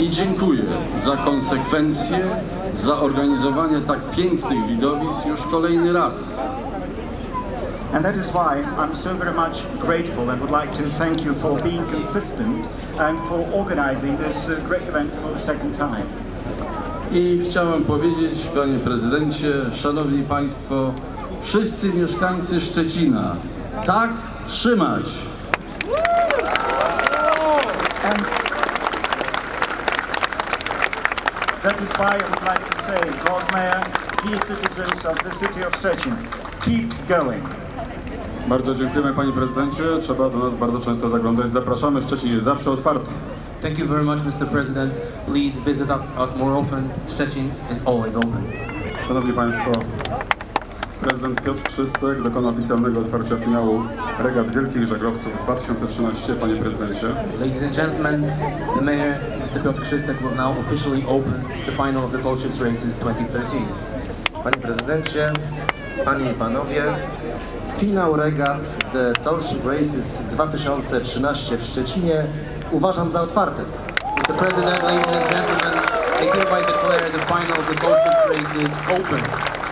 I dziękuję za konsekwencję, za organizowanie tak pięknych widowisk już kolejny raz. And that is why I'm so very much grateful and would like to thank you for being consistent and for organizing this uh, great event for the second time. I chciałem powiedzieć, panie prezydencie, szanowni państwo, wszyscy mieszkańcy Szczecina, tak trzymać! And that is why I would like to say, Lord Mayor, dear citizens of the city of Szczecin, keep going. Bardzo dziękujemy panie prezydencie. Trzeba do nas bardzo często zaglądać. Zapraszamy. Szczecin jest zawsze otwarty. Thank you very much, Mr. President. Please visit us more often. Szczecin is always open. Szanowni państwo, prezydent Piotr Krzystek dokona oficjalnego otwarcia finału regat Wielkich Żaglowców 2013. Panie prezydencie. Ladies and gentlemen, the mayor, Mr. Piotr Krzystek, will now officially open the final of the Ships Races 2013. Panie prezydencie, panie i panowie, finał regat The Township Races 2013 w Szczecinie uważam za otwarty. Mr. President, ladies and gentlemen, I hereby declare the final of the Races open.